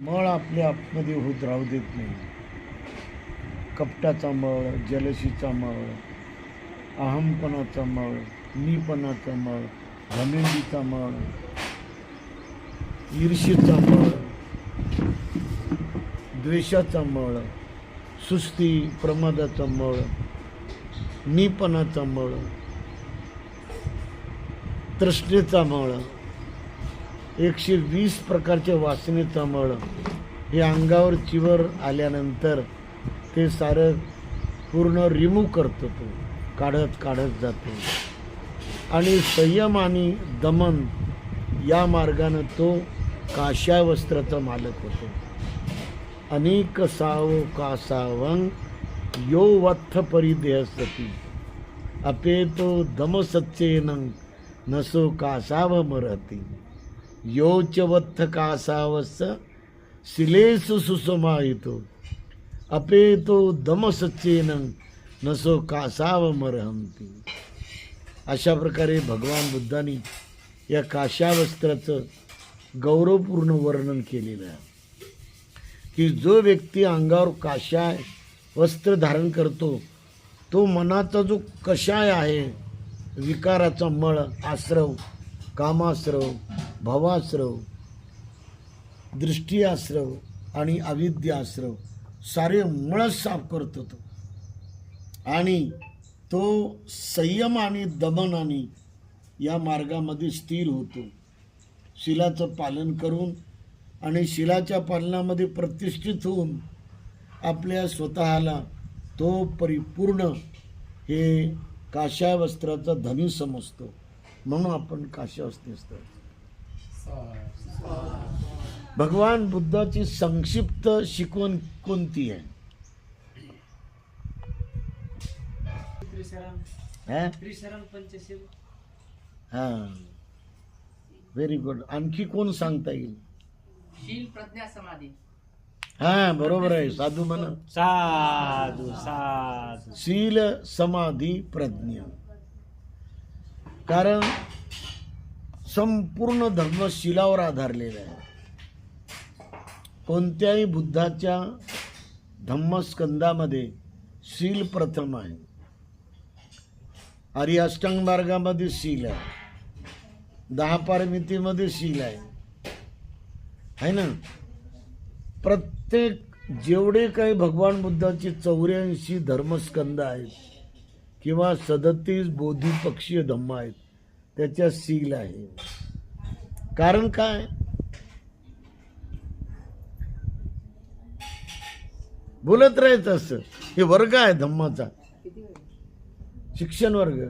मळ आपल्या आतमध्ये होत राहू देत नाही. कपटाचा मळ जलशीचा मळ अहमपणाचा मळ मीपणाचा मळ घमेंडीचा मळ ईर्षेचा मळ द्वेषाचा मळ सुस्ती प्रमादाचा मळ मीपणाचा मळ तृष्णेचा मळ एकशे वीस प्रकारच्या वासनेचा मळ हे अंगावर चिवर आल्यानंतर ते सारं पूर्ण रिमूव्ह करतो तो काढत काढत जातो. आणि संयम आणि दमन या मार्गानं तो काशा वस्त्राचा मालक होतो. अनेक साव कासावंग यो वत्थ परिदेहसती अपेतो दमसच्चेन नसो कासाव मरती योचवत्थ कासावस शिलेसु सुसमायितो अपेतो दमसच्चेन नसो कासाव मरहंती अशा प्रकारे भगवान बुद्धांनी या काशावस्त्राचं गौरवपूर्ण वर्णन केलेलं आहे. की जो व्यक्ती अंगावर काशाय वस्त्र धारण करतो तो मनाचा जो कषाय आहे विकाराचा मळ आश्रव कामाश्रव भवाश्रव दृष्टी आश्रव आणि अविद्याश्रव सारे मळच साफ करतो तो आणि तो संयम आणि दमनाने या मार्गामध्ये स्थिर होतो. शिलाचं पालन करून आणि शिलाच्या पालनामध्ये प्रतिष्ठित होऊन आपल्या स्वतःला तो परिपूर्ण हे काशा वस्त्राचा धनी समजतो. म्हणून आपण काशावस्त्र असतो. भगवान बुद्धाची संक्षिप्त शिकवण कोणती आहे? हा? हा. व्हेरी गुड आणखी कोण सांगता येईल? शील प्रज्ञा समाधी. हा बरोबर आहे. साधू म्हणा. साधू साधू. शील समाधी प्रज्ञा. कारण संपूर्ण धर्म शिलावर आधारलेला आहे. कोणत्याही बुद्धाच्या धम्मस्कंदामध्ये शील प्रथम आहे. आर्य अष्टांग मार्गामध्ये शील आहे. दहा पारमितीमध्ये शील आहे. है ना? प्रत्येक जेवढे काही भगवान बुद्धाचे चौऱ्याऐंशी धर्मस्कंद आहेत किंवा सदतीस बोधिपक्षीय धम्म आहेत त्याच्या सील आहे. कारण काय? बोलत राहायचं असं. हे वर्ग आहे धम्माचा. शिक्षण वर्ग.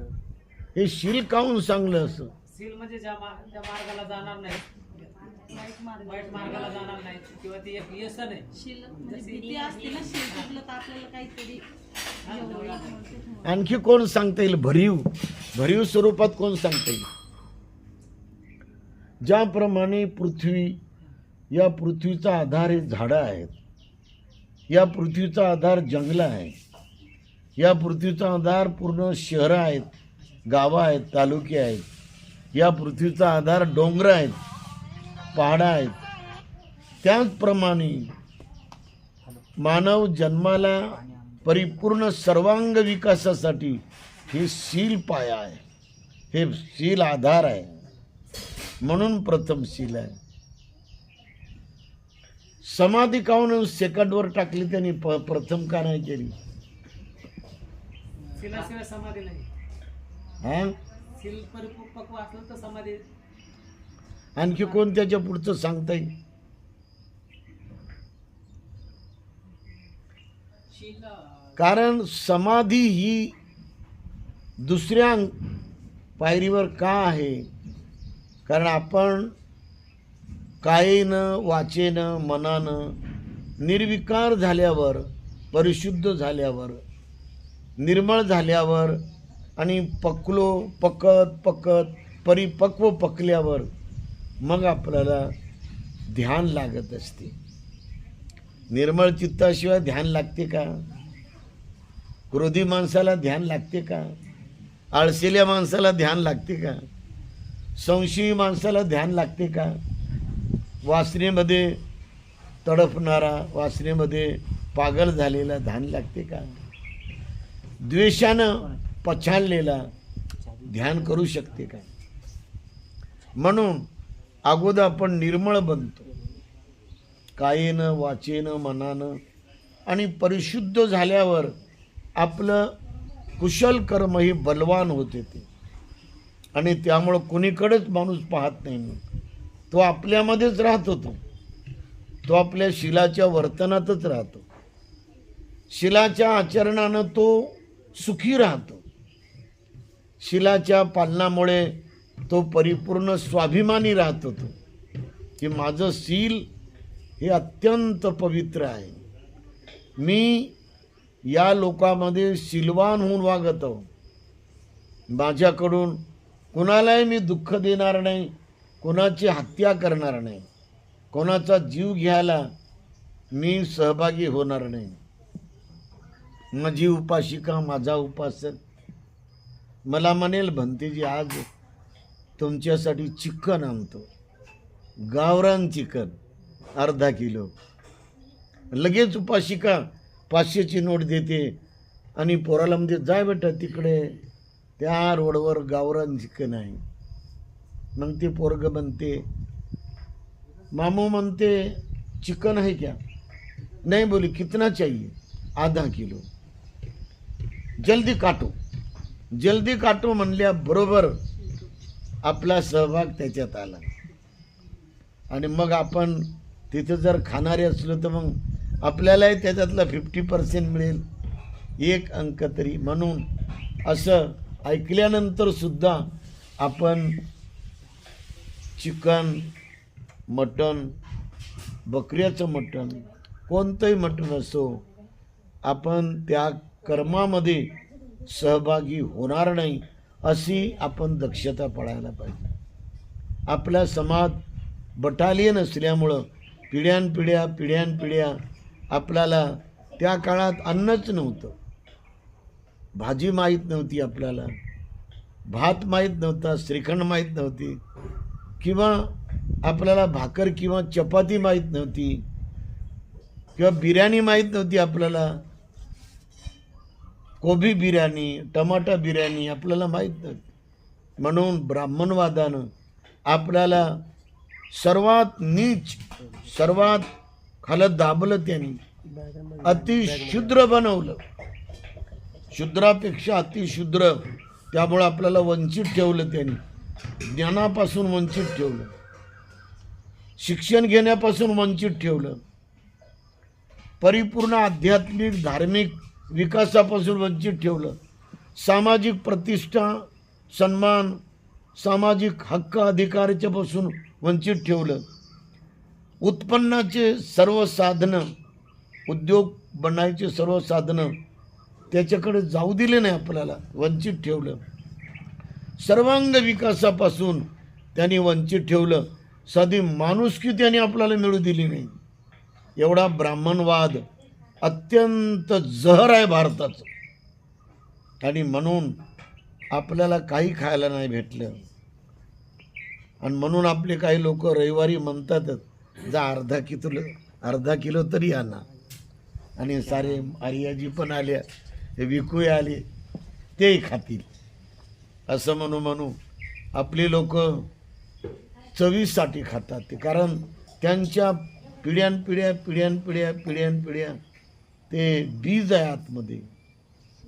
हे शील काहून सांगलं असं? सील म्हणजे ज्या मार्गाला जाणार नाही. वाईट मार्गाला जाणार नाही. किंवा ती एक व्यसन आहे. शिल म्हणजे भीती असते ना शिल आपल्याला काहीतरी आणखी कोण सांगता येईल? भरीव. भरीव स्वरूपात कोण सांगता येईल? ज्याप्रमाणे पृथ्वी या पृथ्वीचा आधार हे झाडं आहेत. या पृथ्वीचा आधार जंगलं आहे या पृथ्वीचा आधार पूर्ण शहरं आहेत गावं आहेत तालुके आहेत. या पृथ्वीचा आधार डोंगर आहेत पहाडं आहेत. त्याचप्रमाणे मानव जन्माला परिपूर्ण सर्वांग विकासासाठी हे शील पाया आहे. हे शील आधार आहे. म्हणून प्रथम शील आहे. समाधी काहून सेकंडवर टाकली त्यांनी? प प्रथम का नाही केली? नाही. हा? सील समाधी. आणखी कोण त्याच्या पुढचं सांगता येईल कारण समाधी ही दुसऱ्या पायरीवर का आहे? कारण आपण कायेनं वाचेनं मनानं निर्विकार झाल्यावर परिशुद्ध झाल्यावर निर्मळ झाल्यावर आणि पकलो पकत पकत परिपक्व पकल्यावर मग आपल्याला ध्यान लागत असते. निर्मळ चित्ताशिवाय ध्यान लागते का? क्रोधी माणसाला ध्यान लागते का? आळसेल्या माणसाला ध्यान लागते का? संशयी माणसाला ध्यान लागते का? वासनेमध्ये तडफणारा वासनेमध्ये पागल झालेला ध्यान लागते का? द्वेषानं पछाडलेला ध्यान करू शकते का? म्हणून अगोदर आपण निर्मळ बनतो. कायेनं वाचेनं मनानं. आणि परिशुद्ध झाल्यावर आपलं कुशल कर्म ही बलवान होते ते. आणि त्यामुळं कुणीकडेच माणूस पाहत नाही मग तो आपल्यामध्येच राहत होतो तो आपल्या शिलाच्या वर्तनातच राहतो. शिलाच्या आचरणानं तो सुखी राहतो. शिलाच्या पालनामुळे तो परिपूर्ण स्वाभिमानी राहत होतो की माझं सील हे अत्यंत पवित्र आहे. मी या लोकामध्ये सिलवान होऊन वागत आहो. माझ्याकडून कुणालाही मी दुःख देणार नाही कोणाची हत्या करणार नाही कोणाचा जीव घ्यायला मी सहभागी होणार नाही. माझी उपाशिका माझा उपासक. मला म्हणेल भंतेजी आज तुमच्यासाठी चिकन आणतो. गावरान चिकन. अर्धा किलो. लगेच उपाशिका पाचशेची नोट देते. आणि पोराला म्हणजे जाय बेटा तिकडे. त्या रोडवर गावरान चिकन आहे मग ते पोरग म्हणते मामू म्हणते चिकन है क्या नहीं बोली कितना चाहिए? आधा किलो. जल्दी काटो. जल्दी काटो म्हणल्या बरोबर आपला सहभाग त्याच्यात आला. आणि मग आपण तिथं जर खाणारे असलो तर मग आपल्यालाही त्याच्यातला फिफ्टी पर्सेंट मिळेल. एक अंक तरी. म्हणून असं ऐकल्यानंतरसुद्धा आपण चिकन मटण बकऱ्याचं मटण कोणतंही मटण असो आपण त्या कर्मामध्ये सहभागी होणार नाही अशी आपण दक्षता पाळायला पाहिजे. आपला समाज बटालियन असल्यामुळं पिढ्यानपिढ्या पिढ्यानपिढ्या आपल्याला त्या काळात अन्नच नव्हतं. भाजी माहीत नव्हती आपल्याला. भात माहीत नव्हता श्रीखंड माहीत नव्हती. किंवा आपल्याला भाकर किंवा चपाती माहीत नव्हती. किंवा बिर्याणी माहीत नव्हती आपल्याला. कोबी बिर्याणी टमाटा बिर्याणी आपल्याला माहीत नव्हती. म्हणून ब्राह्मणवादानं आपल्याला सर्वात नीच सर्वात खालं दाबलं त्यांनी. अतिशुद्र बनवलं. शूद्रापेक्षा अतिशुद्र त्यामुळं आपल्याला वंचित ठेवलं त्यांनी. ज्ञानापासून वंचित ठेवलं. शिक्षण घेण्यापासून वंचित ठेवलं. परिपूर्ण आध्यात्मिक धार्मिक विकासापासून वंचित ठेवलं. सामाजिक प्रतिष्ठा सन्मान सामाजिक हक्क अधिकाराच्यापासून वंचित ठेवलं. उत्पन्नाचे सर्व साधनं उद्योग बनायचे सर्व साधनं त्याच्याकडे जाऊ दिले नाही आपल्याला वंचित ठेवलं. सर्वांग विकासापासून त्यांनी वंचित ठेवलं. साधी माणुसकी त्यांनी आपल्याला मिळू दिली नाही. एवढा ब्राह्मणवाद अत्यंत जहर आहे भारताचं. आणि म्हणून आपल्याला काही खायला नाही भेटलं. आणि म्हणून आपले काही लोक रविवारी म्हणतातच जा अर्धा किलो अर्धा किलो तरी आणा. आणि सारे आर्याजी पण आल्या हे विकूया आले तेही खातील. असं म्हणू म्हणू आपली लोक चवीसाठी खातात ते. कारण त्यांच्या पिढ्यानपिढ्या पिढ्यानपिढ्या पिढ्यानपिढ्या ते बीज आहे आतमध्ये.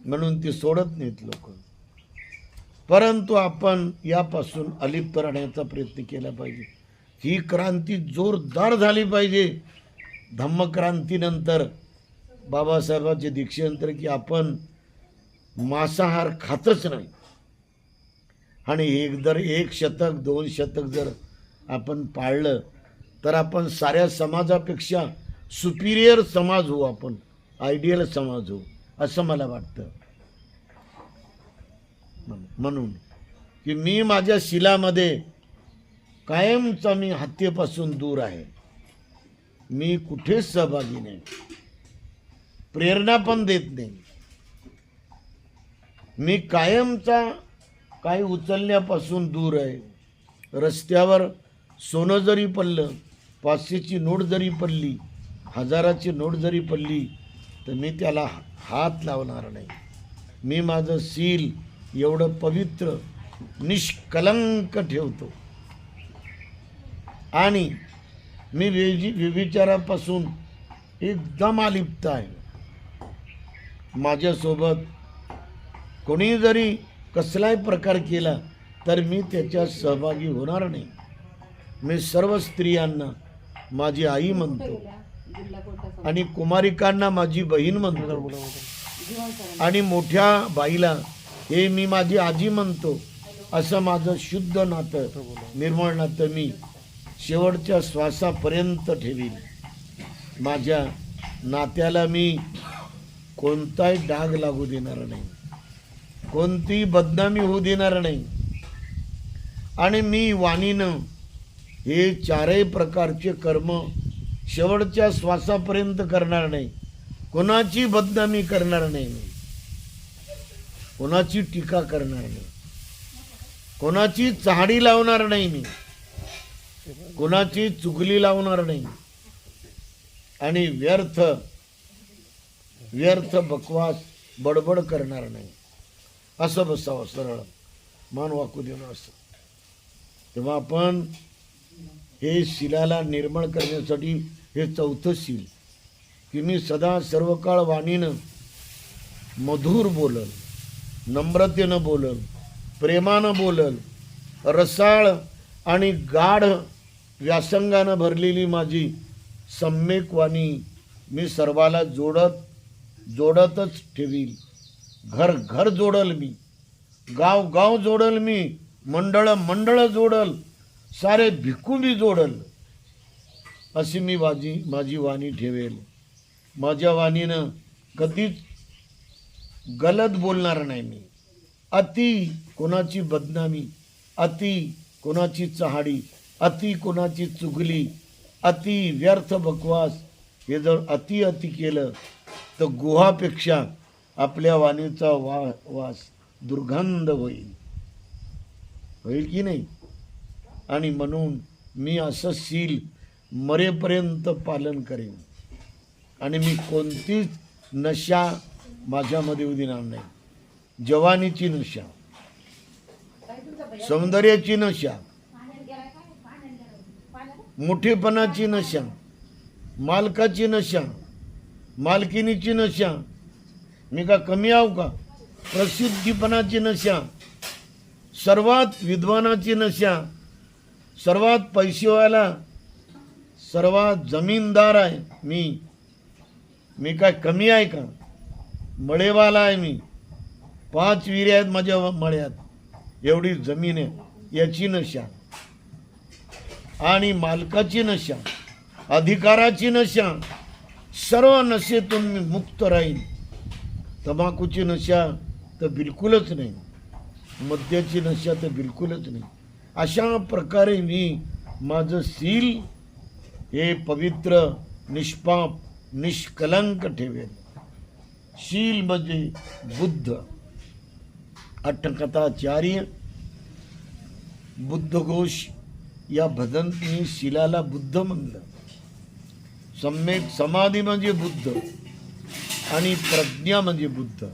म्हणून ते सोडत नाहीत लोक. परंतु आपण यापासून अलिप्त राहण्याचा प्रयत्न केला पाहिजे. ही क्रांती जोरदार झाली पाहिजे. धम्मक्रांतीनंतर बाबासाहेबांचे दीक्षेनंतर की आपण मांसाहार खातच नाही. आणि एक जर एक शतक दोन शतक जर आपण पाळलं तर आपण साऱ्या समाजापेक्षा सुपिरियर समाज होऊ आपण आयडियल समाज होऊ असं मला वाटतं. म्हणून की मी माझ्या शिलामध्ये कायमचा मी हत्येपासून दूर आहे. मी कुठेच सहभागी नाही. प्रेरणा पण देत नाही. मी कायमचा काही उचलण्यापासून दूर आहे. रस्त्यावर सोनं जरी पडलं पाचशेची नोट जरी पडली हजाराची नोट जरी पडली तर मी त्याला हात लावणार नाही. मी माझं सील एवढं पवित्र निष्कलंक ठेवतो. आणि मी वेजी व्यभिचारापासून एकदम अलिप्त आहे. माझ्यासोबत कोणी जरी कसलाही प्रकार केला तर मी त्याच्यात सहभागी होणार नाही. मी सर्व स्त्रियांना माझी आई म्हणतो आणि कुमारिकांना माझी बहीण म्हणतो. आणि मोठ्या बाईला हे मी माझी आजी म्हणतो. असं माझं शुद्ध नातं निर्मळ नातं मी शेवटच्या श्वासापर्यंत ठेवीन. माझ्या नात्याला मी कोणताही डाग लागू देणार नाही. कोणतीही बदनामी होऊ देणार नाही. आणि मी वाणीनं हे चारही प्रकारचे कर्म शेवटच्या श्वासापर्यंत करणार नाही. कोणाची बदनामी करणार नाही मी. कोणाची टीका करणार नाही. कोणाची चहाडी लावणार नाही मी. कोणाची चुगली लावणार नाही. आणि व्यर्थ व्यर्थ बकवास बडबड करणार नाही. असं बसावं सरळ. मान वाकू देणं असं. तेव्हा आपण हे शिलाला निर्माण करण्यासाठी हे चौथं शील. की मी सदा सर्व काळ वाणीनं मधुर बोलल. नम्रतेनं बोलल प्रेमानं बोलल रसाळ आणि गाढ व्यासंगानं भरलेली माझी सम्यक वाणी मी सर्वाला जोडत जोडतच ठेवील. घर घर जोडल मी. गाव गाव जोडल मी. मंडळं मंडळं जोडल. सारे भिकू मी जोडल. अशी मी माझी माझी वाणी ठेवेल. माझ्या वाणीनं कधीच गलत बोलणार नाही मी. अति कोणाची बदनामी अति कोणाची चहाडी अति कोणाची चुगली अति व्यर्थ बकवास हे जर अति अति केलं तर गुहापेक्षा आपल्या वाणीचा वा वास दुर्गंध होईल. होईल की नाही? आणि म्हणून मी असं सील मरेपर्यंत पालन करेन. आणि मी कोणतीच नशा माझ्यामध्ये येऊ देणार नाही. जवानीची नशा सौंदर्याची नशा मोठेपणाची नशा मालकाची नशा मालकिनीची नशा मी का कमी आहो का? प्रसिद्धीपणाची नशा सर्वात विद्वानाची नशा सर्वात पैसेवाला सर्वात जमीनदार आहे मी. मी काय कमी आहे का? मळेवाला आहे मी. पाच विहिरी आहेत माझ्या मळ्यात. एवढी जमीन आहे. याची नशा. आणि मालकाची नशा. अधिकाराची नशा. सर्व नशेतून मी मुक्त राहीन. तंबाखूची नशा तर बिलकुलच नाही. मद्याची नशा तर बिलकुलच नाही. अशा प्रकारे मी माझं सील हे पवित्र निष्पाप निष्कलंक ठेवेल शील म्हणजे बुद्ध। अट्टकथाचार्य बुद्धघोष या भजंतनी शिलाला बुद्ध म्हणलं। सम्यक समाधी म्हणजे बुद्ध आणि प्रज्ञा म्हणजे बुद्ध।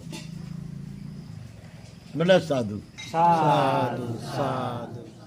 मला साधू। साधू साधू।